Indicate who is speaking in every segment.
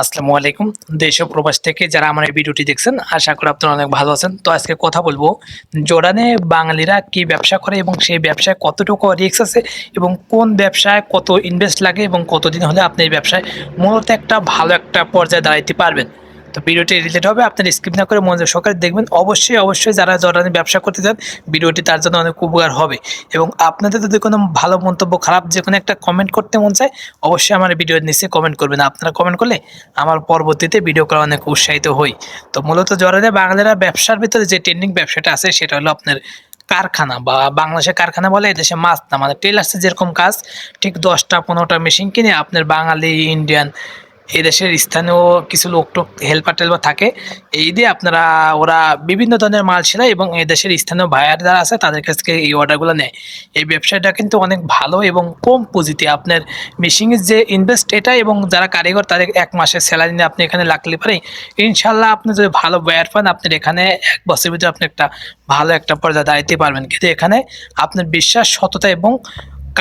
Speaker 1: আসসালামু আলাইকুম। দেশ প্রবাস থেকে যারা আমার এই ভিডিওটি দেখছেন, আশা করি আপনারা অনেক ভালো আছেন। তো আজকে কথা বলব, জোরানে বাঙালিরা কি ব্যবসা করে এবং সেই ব্যবসায় কতটুকু রিস্ক আছে এবং কোন ব্যবসায় কত ইনভেস্ট লাগে এবং কতদিন হলে আপনি এই ব্যবসায় মূলত একটা ভালো একটা পর্যায়ে দাঁড়াইতে পারবেন। তো ভিডিওটি রিলেট হবে, আপনার স্কিপ না করে মনোযোগ সহকারে দেখবেন। অবশ্যই অবশ্যই যারা জরানি ব্যবসা করতে চান, ভিডিওটি তার জন্য অনেক উপকার হবে। এবং আপনাদের যদি কোনো ভালো মন্তব্য, খারাপ যে কোনো একটা কমেন্ট করতে মন চায়, অবশ্যই আমার ভিডিওর নিচে কমেন্ট করবেন। আপনারা কমেন্ট করলে আমার পরবর্তীতে ভিডিও করা অনেক উৎসাহিত হই। তো মূলত জরানি বাঙালিরা ব্যবসার ভিতরে যে ট্রেন্ডিং ব্যবসাটা আছে, সেটা হলো আপনার কারখানা বা বাংলাদেশের কারখানা বলে, এদেশে মাছ না মানে টেলার্সের যেরকম কাজ, ঠিক দশটা পনেরোটা মেশিন কিনে আপনার বাঙালি ইন্ডিয়ান এদেশের স্থানীয় কিছু লোক টোক হেল্পার টেলপার থাকে, এই দিয়ে আপনারা, ওরা বিভিন্ন ধরনের মাল সেলাই এবং এদেশের স্থানীয় ভাইয়ার যারা আছে তাদের কাছ থেকে এই অর্ডারগুলো নেয়। এই ব্যবসাটা কিন্তু অনেক ভালো এবং কম পুঁজিতে আপনার মেশিনের যে ইনভেস্ট এটা এবং যারা কারিগর তাদের এক মাসের স্যালারি নিয়ে আপনি এখানে লাগলে পারে ইনশাল্লাহ আপনি যদি ভালো বায়ার পান, আপনার এখানে এক বছরের ভিতরে আপনি একটা ভালো একটা পর্যায়ে দাঁড়াইতে পারবেন। কিন্তু এখানে আপনার বিশ্বাস, সততা এবং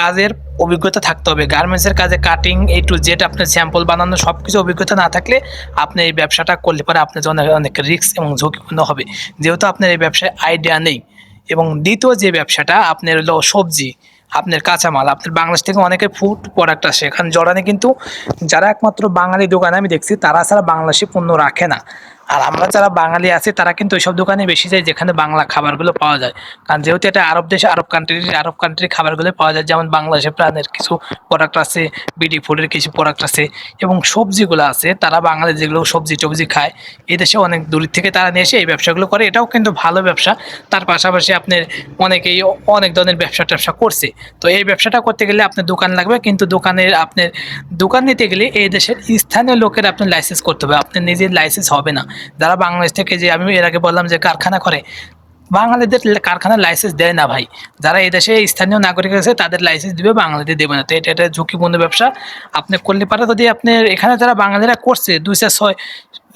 Speaker 1: কাজের অভিজ্ঞতা থাকতে হবে। গার্মেন্টসের কাজে কাটিং এই টু জেড আপনার স্যাম্পল বানানো সব কিছু অভিজ্ঞতা না থাকলে আপনি এই ব্যবসাটা করলে পরে আপনার জন্য অনেক রিস্ক এবং ঝুঁকিপূর্ণ হবে। যেহেতু আপনার এই ব্যবসায় আইডিয়া নেই এবং দ্বিতীয় যে ব্যবসাটা, আপনার হলো সবজি, আপনার কাঁচামাল, আপনার বাংলাদেশ থেকে অনেকে ফুড প্রোডাক্ট আসে। এখানে জড়ানে কিন্তু যারা একমাত্র বাঙালি দোকানে আমি দেখছি, তারা ছাড়া বাংলাদেশি পণ্য রাখে না। আর আমরা যারা বাঙালি আছি, তারা কিন্তু ওইসব দোকানে বেশি যায় যেখানে বাংলা খাবারগুলো পাওয়া যায়। কারণ যেহেতু এটা আরব দেশে, আরব কান্ট্রির আরব কান্ট্রির খাবারগুলো পাওয়া যায়, যেমন বাংলাদেশে প্রাণের কিছু প্রোডাক্ট আছে বিডি ফুডের কিছু প্রোডাক্ট আছে, এবং সবজিগুলো আছে, তারা বাঙালি যেগুলো সবজি টবজি খায়, এই দেশে অনেক দূর থেকে তারা নিয়ে এসে এই ব্যবসাগুলো করে। এটাও কিন্তু ভালো ব্যবসা। তার পাশাপাশি আপনার অনেকেই অনেক ধরনের ব্যবসা ট্যাবসা করছে। তো এই ব্যবসাটা করতে গেলে আপনার দোকান লাগবে, কিন্তু দোকানের আপনার, দোকান নিতে গেলে এই দেশের স্থানীয় লোকের আপনার লাইসেন্স করতে হবে। আপনার নিজের লাইসেন্স হবে না। যারা বাংলাদেশ থেকে যে আমি এর আগে বললাম যে কারখানা করে বাঙালিদের কারখানার লাইসেন্স দেয় না ভাই। যারা এই দেশে স্থানীয় নাগরিক আছে, তাদের লাইসেন্স দিবে বাঙালিদের দেবে না। তো এটা এটা ঝুঁকিপূর্ণ ব্যবসা। আপনি করলে পারে যদি আপনি এখানে যারা বাঙালিরা করছে, দুই চার ছয়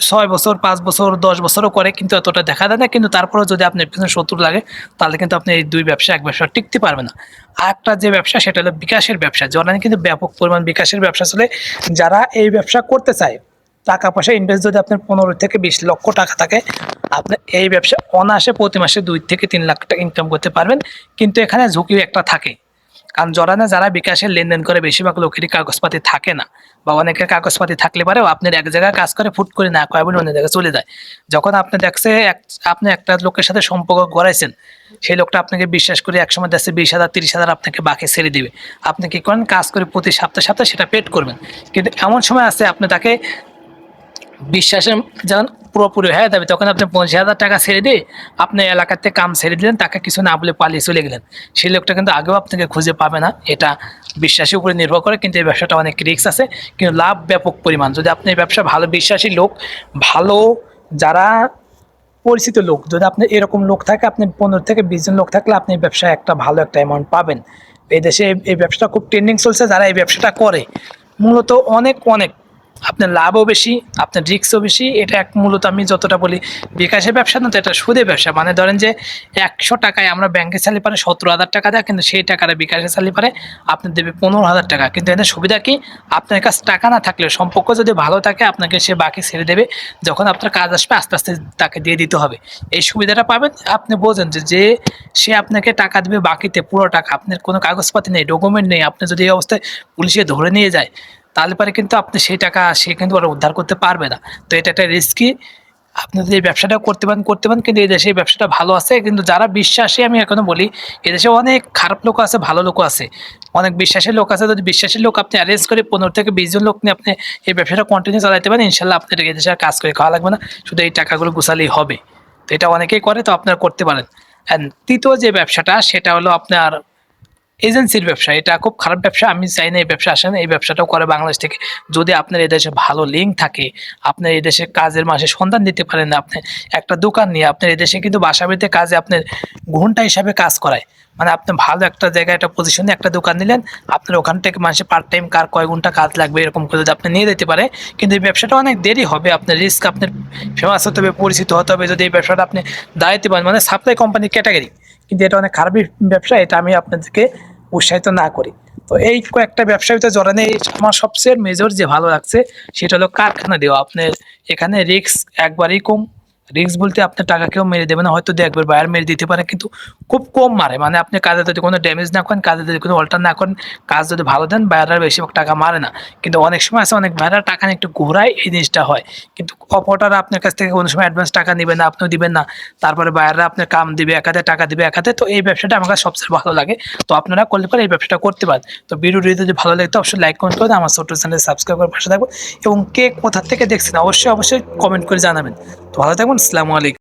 Speaker 1: ছয় বছর, পাঁচ বছর, দশ বছরও করে, কিন্তু এতটা দেখা দেয় না, কিন্তু তারপরেও যদি আপনার পিছনে শত্রু লাগে, তাহলে কিন্তু আপনি এই দুই ব্যবসা এক ব্যবসা টিকতে পারবে না। আর একটা যে ব্যবসা, সেটা হলো বিকাশের ব্যবসা। জনানি কিন্তু ব্যাপক পরিমাণ বিকাশের ব্যবসা চলে। যারা এই ব্যবসা করতে চায় টাকা পয়সা ইনভেস্ট যদি আপনার পনেরো থেকে বিশ লক্ষ টাকা থাকে, আপনি এই ব্যবসা অনায়াসে প্রতি মাসে দুই থেকে তিন লাখ টাকা ইনকাম করতে পারবেন। কিন্তু এখানে ঝুঁকি একটা থাকে। কারণ জরানে যারা বিকাশের লেনদেন করে, বেশিরভাগ লোকেরই কাগজপাতি থাকে না। বা অনেকের কাগজপাতি থাকলে পারেও আপনার এক জায়গায় কাজ করে ফুট করে না কয় অন্য জায়গায় চলে যায়। যখন আপনি দেখছে এক, আপনি একটা লোকের সাথে সম্পর্ক গড়াইছেন, সেই লোকটা আপনাকে বিশ্বাস করে একসময় দেখছে বিশ হাজার, তিরিশ হাজার আপনাকে বাকি ছেড়ে দিবে। আপনি কি করেন? কাজ করে প্রতি সপ্তাহে সপ্তাহে সেটা পেড করবেন। কিন্তু এমন সময় আছে, আপনি তাকে বিশ্বাসের যখন পুরোপুরি হয়ে যাবে। তখন আপনি পঁচিশ হাজার টাকা ছেড়ে দিয়ে আপনি এলাকাতে কাম ছেড়ে দিলেন, তাকে কিছু না বলে পালিয়ে চলে গেলেন। সেই লোকটা কিন্তু আগেও আপনাকে খুঁজে পাবে না, এটা বিশ্বাসের উপরে নির্ভর করে, কিন্তু এই ব্যবসাটা অনেক রিস্ক আছে, কিন্তু লাভ ব্যাপক পরিমাণ। যদি আপনি এই ব্যবসা ভালো বিশ্বাসী লোক, ভালো যারা পরিচিত লোক, যদি আপনি এরকম লোক থাকে, আপনি পনেরো থেকে বিশ জন লোক থাকলে আপনি এই ব্যবসায় একটা ভালো একটা অ্যামাউন্ট পাবেন। এই দেশে এই ব্যবসাটা খুব ট্রেন্ডিং চলছে, যারা এই ব্যবসাটা করে, মূলত অনেক অনেক আপনার লাভও বেশি, আপনার রিস্কও বেশি। এটা এক মূলত আমি যতটা বলি, বিকাশের ব্যবসা না তো এটা সুদে ব্যবসা। মানে ধরেন যে একশো টাকায় আমরা ব্যাংকে চালি পারে সতেরো হাজার টাকা দেয়, কিন্তু সেই টাকাটা বিকাশে চালি পারে আপনি দেবে পনেরো হাজার টাকা। কিন্তু এদের সুবিধা কি? আপনার কাছে টাকা না থাকলে, সম্পর্ক যদি ভালো থাকে, আপনাকে সে বাকি ছেড়ে দেবে, যখন আপনার কাজ আসবে, আস্তে আস্তে তাকে দিয়ে দিতে হবে। এই সুবিধাটা পাবেন, আপনি বোঝেন যে যে সে আপনাকে টাকা দেবে বাকিতে, পুরো টাকা, আপনার কোনো কাগজপাতি নেই ডকুমেন্ট নেই, আপনি যদি এই অবস্থায় পুলিশে ধরে নিয়ে যায় তাহলে পরে কিন্তু আপনি সেই টাকা সে কিন্তু আর উদ্ধার করতে পারবে না। তো এটা একটা রিস্কি আপনি যদি এই ব্যবসাটা করতে পারেন করতে পারেন, কিন্তু এই দেশে ব্যবসাটা ভালো আছে। কিন্তু যারা বিশ্বাসী, আমি এখনও বলি এদেশে অনেক খারাপ লোক আছে, ভালো লোক আছে। অনেক বিশ্বাসের লোক আছে, যদি বিশ্বাসের লোক আপনি অ্যারেঞ্জ করে পনেরো থেকে বিশ জন লোক নিয়ে আপনি এই ব্যবসাটা কন্টিনিউ চালাতে পারেন, ইনশাল্লাহ আপনার এই দেশে কাজ করে খাওয়া লাগবে না। শুধু এই টাকাগুলো গুছালেই হবে। তো এটা অনেকেই করে, তো আপনারা করতে পারেন। অ্যান্ড তৃতীয় যে ব্যবসাটা, সেটা হলো আপনার এজেন্সির ব্যবসা, এটা খুব খারাপ ব্যবসা, আমি চাই না এই ব্যবসা আসেন এই ব্যবসাটাও করে বাংলাদেশ থেকে। যদি আপনার এদেশে ভালো লিঙ্ক থাকে, আপনার এদেশে কাজের মাসে সন্ধান দিতে পারেন আপনি একটা দোকান নিয়ে আপনার এদেশে কিন্তু বাসা বাড়িতে কাজে আপনার ঘণ্টা হিসাবে কাজ করায়। মানে আপনি ভালো একটা জায়গায়, একটা পজিশনে একটা দোকান নিলেন, আপনার ওখান থেকে মানুষের পার্ট টাইম কার কয় ঘণ্টা কাজ লাগবে, এরকম করে যদি আপনি নিয়ে যেতে পারে, কিন্তু এই ব্যবসাটা অনেক দেরি হবে, আপনার রিস্ক আপনার ফেমাস হতে হবে, পরিচিত হতে হবে, যদি এই ব্যবসাটা আপনি দাঁড়াইতে পারেন মানে সাপ্লাই কোম্পানির ক্যাটাগরি কিন্তু এটা অনেক খারাপই ব্যবসা, এটা আমি আপনাদেরকে উৎসাহিত না করি। তো এই কয়েকটা ব্যবসার ভিতরে জড়ানে আমার সবচেয়ে মেজর যে ভালো লাগছে, সেটা হলো কারখানা দেওয়া। আপনার এখানে রিস্ক একবারেই কম রিস্ক বলতে আপনার টাকা কেউ মেরে দেবে না, হয়তো দু একবার বায়ার মেরে দিতে পারে, কিন্তু খুব কম মারে। মানে আপনি কাজে যদি কোনো ড্যামেজ না করেন, কাজে যদি কোনো অল্টার না করেন, কাজ যদি ভালো দেন বায়াররা বেশিরভাগ টাকা মারে না। কিন্তু অনেক সময় আছে, অনেক বায়াররা টাকা নিয়ে একটু ঘোরায় এই জিনিসটা হয়। কিন্তু অপরটার আপনার কাছ থেকে কোনো সময় অ্যাডভান্স টাকা নেবে না, আপনিও দিবেন না। তারপরে বায়াররা আপনার কাম দিবে, এক হাতে টাকা দিবে, এক হাতে। তো এই ব্যবসাটা আমার কাছে সবচেয়ে ভালো লাগে। তো আপনারা করলে পরে এই ব্যবসাটা করতে পারেন। তো ভিডিওটি যদি ভালো লাগে, তো অবশ্যই লাইক কমেন্ট করে আমার ছোট্ট চ্যানেল সাবস্ক্রাইব করে পাশে থাকব এবং কে কোথা থেকে দেখছেন, অবশ্যই অবশ্যই কমেন্ট করে জানাবেন। তো ভালো থাকবেন আসসালামু আলাইকুম।